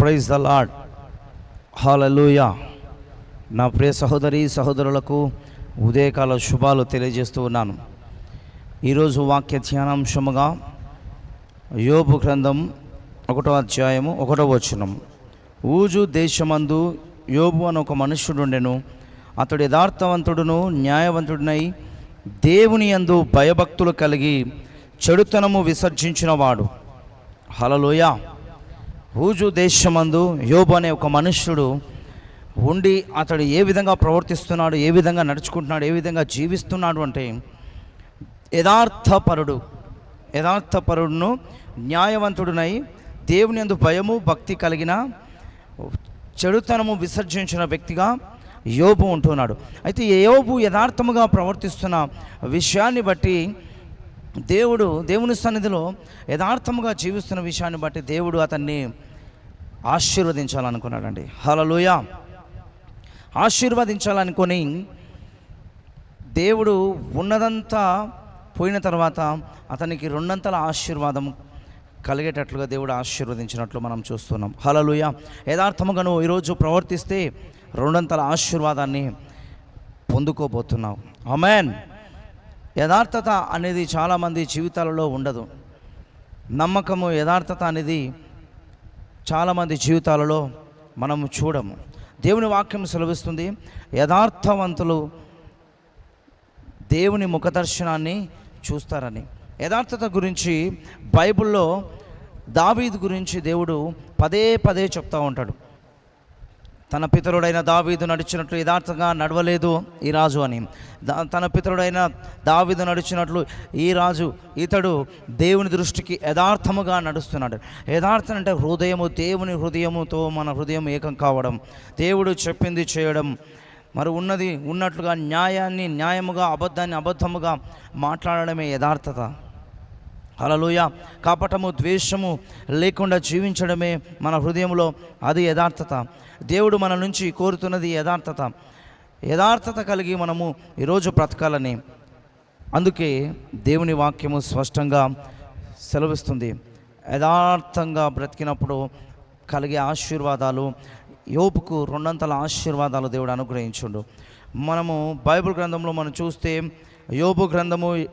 Praise the lord హాలూయా నా ప్రియ సహోదరి సహోదరులకు ఉదయకాల శుభాలు తెలియజేస్తూ ఉన్నాను. ఈరోజు వాక్య ధ్యానాంశముగా యోపు గ్రంథం ఒకటో అధ్యాయము ఒకటో వచనం. ఊజు దేశమందు యోబు అని ఒక మనుష్యుడుండెను అతడు యథార్థవంతుడును న్యాయవంతుడినై దేవుని యందు భయభక్తులు కలిగి చెడుతనము విసర్జించినవాడు. హలలోయ ఊజు దేశమందు యోబు అనే ఒక మనుష్యుడు ఉండి అతడు ఏ విధంగా ప్రవర్తిస్తున్నాడు ఏ విధంగా నడుచుకుంటున్నాడు ఏ విధంగా జీవిస్తున్నాడు అంటే యథార్థపరుడు యథార్థపరుడును న్యాయవంతుడునై దేవుని యందు భయము భక్తి కలిగిన చెడుతనము విసర్జించిన వ్యక్తిగా యోబు ఉంటున్నాడు. అయితే యోబు యథార్థముగా ప్రవర్తిస్తున్న విషయాన్ని బట్టి దేవుడు దేవుని సన్నిధిలో యథార్థముగా జీవిస్తున్న విషయాన్ని బట్టి దేవుడు అతన్ని ఆశీర్వదించాలనుకున్నాడండి. హలలుయ ఆశీర్వదించాలనుకొని దేవుడు ఉన్నదంతా పోయిన తర్వాత అతనికి రెండంతల ఆశీర్వాదం కలిగేటట్లుగా దేవుడు ఆశీర్వదించినట్లు మనం చూస్తున్నాం. హలలుయ యథార్థముగా నువ్వు ఈరోజు ప్రవర్తిస్తే రెండంతల ఆశీర్వాదాన్ని పొందుకోబోతున్నావు. అమెన్ యథార్థత అనేది చాలామంది జీవితాలలో ఉండదు. నమ్మకము యథార్థత అనేది చాలామంది జీవితాలలో మనము చూడము. దేవుని వాక్యం సెలవిస్తుంది యథార్థవంతులు దేవుని ముఖదర్శనాన్ని చూస్తారని. యథార్థత గురించి బైబిల్లో దావీద్ గురించి దేవుడు పదే పదే చెప్తూ ఉంటాడు. తన పితరుడైన దావీదు నడిచినట్లు యథార్థంగా నడవలేదు ఈ రాజు అని. తన పితరుడైన దావీదు నడిచినట్లు ఈ రాజు ఇతడు దేవుని దృష్టికి యథార్థముగా నడుస్తున్నాడు. యథార్థం అంటే హృదయము దేవుని హృదయముతో మన హృదయం ఏకం కావడం దేవుడు చెప్పింది చేయడం. మరి ఉన్నది ఉన్నట్లుగా న్యాయాన్ని న్యాయముగా అబద్ధాన్ని అబద్ధముగా మాట్లాడడమే యథార్థత. హలలుయ కపటము ద్వేషము లేకుండా జీవించడమే మన హృదయంలో అది యథార్థత. దేవుడు మన నుంచి కోరుతున్నది యథార్థత. యథార్థత కలిగి మనము ఈరోజు బ్రతకాలని. అందుకే దేవుని వాక్యము స్పష్టంగా సెలవిస్తుంది. యథార్థంగా బ్రతికినప్పుడు కలిగే ఆశీర్వాదాలు యోపుకు రెండంతల ఆశీర్వాదాలు దేవుడు అనుగ్రహించుండు. మనము బైబిల్ గ్రంథంలో మనం చూస్తే యోపు గ్రంథము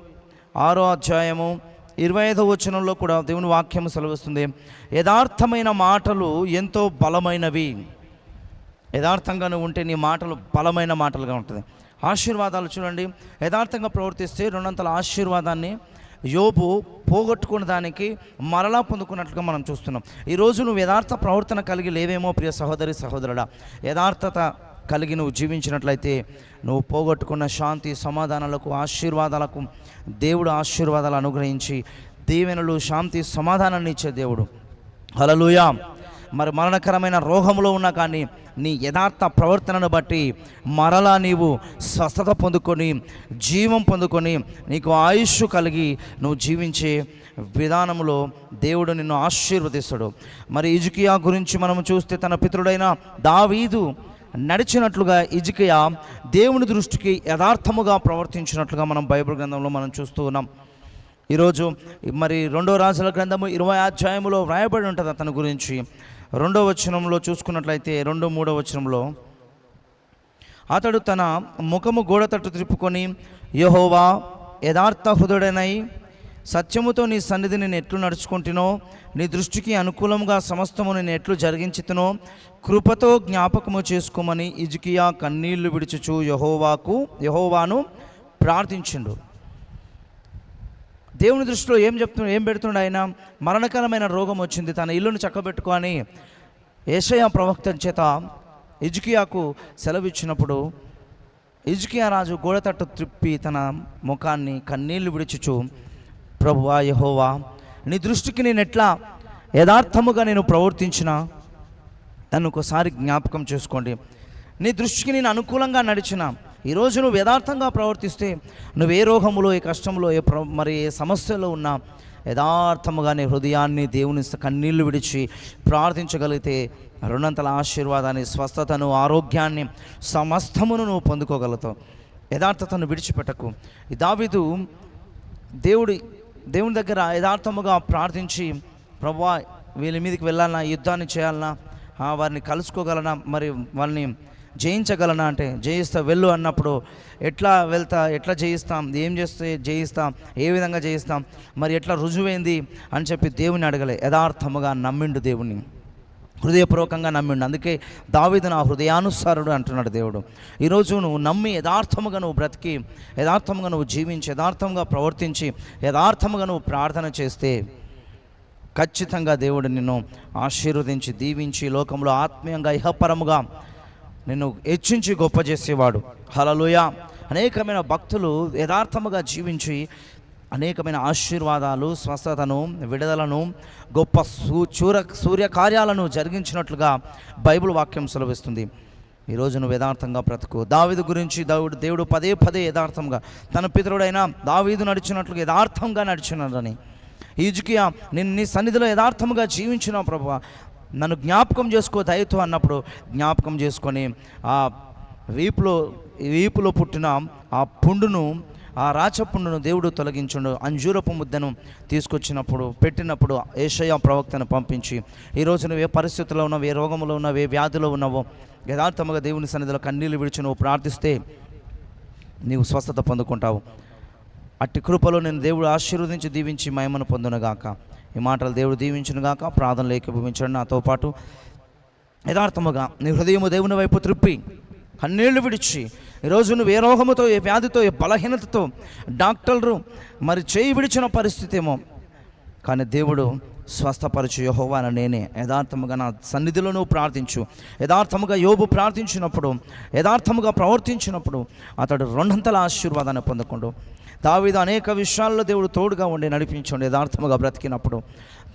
ఆరో అధ్యాయము ఇరవై ఐదో వచనంలో కూడా దేవుని వాక్యము సెలవిస్తుంది. యథార్థమైన మాటలు ఎంతో బలమైనవి. యథార్థంగా నువ్వు ఉంటే నీ మాటలు బలమైన మాటలుగా ఉంటుంది. ఆశీర్వాదాలు చూడండి. యథార్థంగా ప్రవర్తిస్తే రెండంతల ఆశీర్వాదాన్ని యోబు పోగొట్టుకున్న దానికి మరలా పొందుకున్నట్లుగా మనం చూస్తున్నాం. ఈరోజు నువ్వు యథార్థ ప్రవర్తన కలిగి లేవేమో ప్రియ సహోదరి సహోదరుడా. యథార్థత కలిగి నువ్వు జీవించినట్లయితే నువ్వు పోగొట్టుకున్న శాంతి సమాధానాలకు ఆశీర్వాదాలకు దేవుడు ఆశీర్వాదాలు అనుగ్రహించి దీవెనలు శాంతి సమాధానాన్ని ఇచ్చే దేవుడు. హలలుయా మరి మరణకరమైన రోగంలో ఉన్నా కానీ నీ యథార్థ ప్రవర్తనను బట్టి మరలా నీవు స్వస్థత పొందుకొని జీవం పొందుకొని నీకు ఆయుష్ కలిగి నువ్వు జీవించే విధానంలో దేవుడు నిన్ను ఆశీర్వదిస్తాడు. మరి ఇజుకియా గురించి మనం చూస్తే తన పితృడైన దావీదు నడిచినట్లుగా ఇజుకియా దేవుని దృష్టికి యథార్థముగా ప్రవర్తించినట్లుగా మనం బైబిల్ గ్రంథంలో మనం చూస్తూ ఉన్నాం. ఈరోజు మరి రెండో రాజుల గ్రంథము ఇరవై అధ్యాయంలో వ్రాయబడి ఉంటుంది అతని గురించి. రెండో వచనంలో చూసుకున్నట్లయితే రెండో మూడో వచనంలో అతడు తన ముఖము గోడ తట్టు త్రిప్పుకొని యహోవా యథార్థ హృదయుడనై సత్యముతో నీ సన్నిధి నేను ఎట్లు నడుచుకుంటునో నీ దృష్టికి అనుకూలంగా సమస్తము నేను ఎట్లు జరిగించుతునో కృపతో జ్ఞాపకము చేసుకోమని ఇజుకియా కన్నీళ్ళు విడుచుచు యహోవాకు యహోవాను ప్రార్థించిండు. దేవుని దృష్టిలో ఏం చెప్తున్నాడు ఏం పెడుతున్నాడు ఆయన? మరణకరమైన రోగం వచ్చింది తన ఇల్లును చక్కబెట్టుకొని ఏషయ ప్రవక్త చేత ఇజుకియాకు సెలవిచ్చినప్పుడు ఇజుకియా రాజు గోడతట్టు త్రిప్పి తన ముఖాన్ని కన్నీళ్ళు విడిచుచు ప్రభువా యహోవా నీ దృష్టికి నేను ఎట్లా యథార్థముగా నేను ప్రవర్తించిన నన్ను ఒకసారి జ్ఞాపకం చేసుకోండి. నీ దృష్టికి నేను అనుకూలంగా నడిచిన ఈరోజు నువ్వు యథార్థంగా ప్రవర్తిస్తే నువ్వు ఏ రోగములో ఏ కష్టంలో ఏ ప్ర మరి ఏ సమస్యలో ఉన్నా యథార్థముగా నీ హృదయాన్ని దేవుని కన్నీళ్ళు విడిచి ప్రార్థించగలిగితే రెండంతల ఆశీర్వాదాన్ని స్వస్థతను ఆరోగ్యాన్ని సమస్తమును నువ్వు పొందుకోగలుగుతావు. యథార్థతను విడిచిపెట్టకు. దావిదు దేవుడి దేవుని దగ్గర యథార్థముగా ప్రార్థించి ప్రభా వీళ్ళ మీదకి వెళ్ళాలన్నా యుద్ధాన్ని చేయాలన్నా వారిని కలుసుకోగలనా మరి వాళ్ళని జయించగలనా? అంటే జయిస్తా వెళ్ళు అన్నప్పుడు ఎట్లా వెళ్తా ఎట్లా జయిస్తాం ఏం చేస్తే జయిస్తాం ఏ విధంగా జయిస్తాం మరి ఎట్లా రుజువైంది? అని చెప్పి దేవుని అడగలే. యథార్థముగా నమ్మిండు దేవుని హృదయపూర్వకంగా నమ్మిండు అందుకే దావిదు నా హృదయానుసారుడు అంటున్నాడు దేవుడు. ఈరోజు నువ్వు నమ్మి యథార్థముగా నువ్వు బ్రతికి యథార్థముగా నువ్వు జీవించి యథార్థంగా ప్రవర్తించి యథార్థముగా నువ్వు ప్రార్థన చేస్తే ఖచ్చితంగా దేవుడు నిన్ను ఆశీర్వదించి దీవించి లోకంలో ఆత్మీయంగా ఇహపరముగా నిన్ను హెచ్చించి గొప్ప చేసేవాడు. హలలుయ అనేకమైన భక్తులు యథార్థముగా జీవించి అనేకమైన ఆశీర్వాదాలు స్వస్థతను విడుదలను గొప్ప సూ చూర సూర్యకార్యాలను జరిగించినట్లుగా బైబిల్ వాక్యం సులభిస్తుంది ఈరోజు నువ్వు యథార్థంగా బ్రతుకు. దావీదు గురించి దేవుడు దేవుడు పదే పదే యథార్థంగా తన పితరుడైన దావీదు నడిచినట్లుగా యథార్థంగా నడిచినాడని. ఈజుకియా నేను నీ సన్నిధిలో యథార్థముగా జీవించిన ప్రభు నన్ను జ్ఞాపకం చేసుకో దయతో అన్నప్పుడు జ్ఞాపకం చేసుకొని ఆ వీపులో వీపులో పుట్టిన ఆ పుండును ఆ రాచపుండును దేవుడు తొలగించుండు. అంజూరపు ముద్దను తీసుకొచ్చినప్పుడు పెట్టినప్పుడు ఏషయ ప్రవక్తను పంపించి ఈరోజు నువ్వు ఏ పరిస్థితుల్లో ఉన్నావు ఏ రోగంలో ఉన్నావు ఏ వ్యాధిలో ఉన్నావో యథార్థముగా దేవుని సన్నిధిలో కన్నీళ్ళు విడిచి నువ్వు ప్రార్థిస్తే నీవు స్వస్థత పొందుకుంటావు. అట్టి కృపలో నేను దేవుడు ఆశీర్వదించి దీవించి మహిమను పొందునుగాక. ఈ మాటలు దేవుడు దీవించునుగాక ప్రార్థనలు ఏకీభవించండి నాతో పాటు యథార్థముగా నీ హృదయము దేవుని వైపు త్రిప్పి కన్నీళ్ళు విడిచి. ఈరోజు నువ్వు ఏ రోగముతో ఏ వ్యాధితో ఏ బలహీనతతో డాక్టర్లు మరి చేయి విడిచిన పరిస్థితి ఏమో. కానీ దేవుడు స్వస్థపరచు యహోవాన నేనే. యథార్థముగా నా సన్నిధిలో నువ్వు ప్రార్థించు. యథార్థముగా యోబు ప్రార్థించినప్పుడు యథార్థముగా ప్రవర్తించినప్పుడు అతడు రెండంతల ఆశీర్వాదాన్ని పొందుకుండు. దావిద అనేక విషయాల్లో దేవుడు తోడుగా ఉండి నడిపించండి. యథార్థముగా బ్రతికినప్పుడు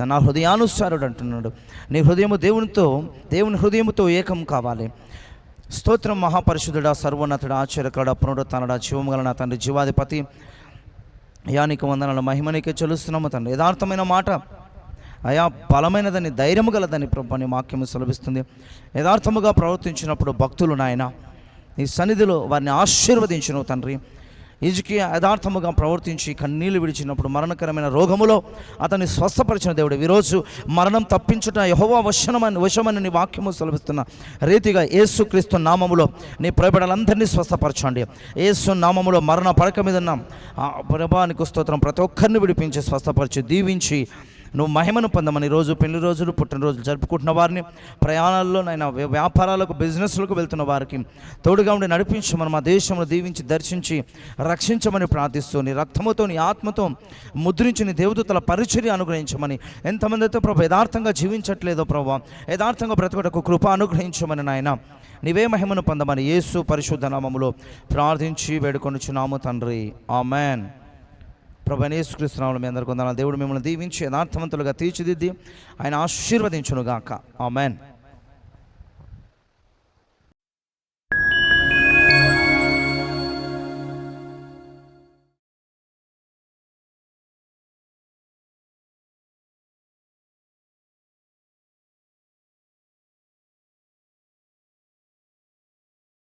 నా హృదయానుసారుడు అంటున్నాడు. నీ హృదయము దేవునితో దేవుని హృదయముతో ఏకం కావాలి. స్తోత్రం మహాపరిశుద్ధుడ సర్వోన్నతుడ ఆశ్చర్యకడ పునరుత్నడా జీవము నా తండ్రి జీవాధిపతి. అయా నీకు వందనాలు మహిమనికే చెలుస్తున్నాము తండ్రి. యథార్థమైన మాట. అయా బలమైనదని ధైర్యము గలదని ప్రభు వాక్యము సులభిస్తుంది యథార్థముగా ప్రవర్తించినప్పుడు భక్తులు నాయన నీ సన్నిధిలో వారిని ఆశీర్వదించును తండ్రి. ఇజుకి యథార్థముగా ప్రవర్తించి కన్నీళ్ళు విడిచినప్పుడు మరణకరమైన రోగములో అతన్ని స్వస్థపరిచిన దేవుడు. ఈరోజు మరణం తప్పించుట యహోవా వశనమని వశమని నీ వాక్యము సులభిస్తున్న రీతిగా ఏసుక్రీస్తు నామములో నీ ప్రయబడాలందరినీ స్వస్థపరచండి. ఏసు నామములో మరణ పడక మీద ఉన్న. ప్రభానికి స్తోత్రం. ప్రతి ఒక్కరిని విడిపించి స్వస్థపరిచి దీవించి నువ్వు మహిమను పొందమని రోజు పెళ్ళి రోజులు పుట్టినరోజులు జరుపుకుంటున్న వారిని ప్రయాణాల్లో నైనా వ్యాపారాలకు బిజినెస్లకు వెళ్తున్న వారికి తోడుగా ఉండి నడిపించమని మా దేశంలో దీవించి దర్శించి రక్షించమని ప్రార్థిస్తూ నీ రక్తముతో నీ ఆత్మతో ముద్రించి నీ దేవదూతల పరిచర్య అనుగ్రహించమని ఎంతమంది అయితే ప్రభు యథార్థంగా జీవించట్లేదో ప్రభు యథార్థంగా బ్రతకటకు కృప అనుగ్రహించమని నాయన నీవే మహిమను పొందమని యేసు పరిశుద్ధ నామములో ప్రార్థించి వేడుకొనుచున్నాము తండ్రి. ఆమెన్. ప్రభు యేసుక్రీస్తునామములో మీ అందరికీ వందనాలు దేవుడు మిమ్మల్ని దీవించి యథార్థవంతులుగా తీర్చిదిద్ది. ఆయన ఆశీర్వదించునుగాక. ఆమెన్.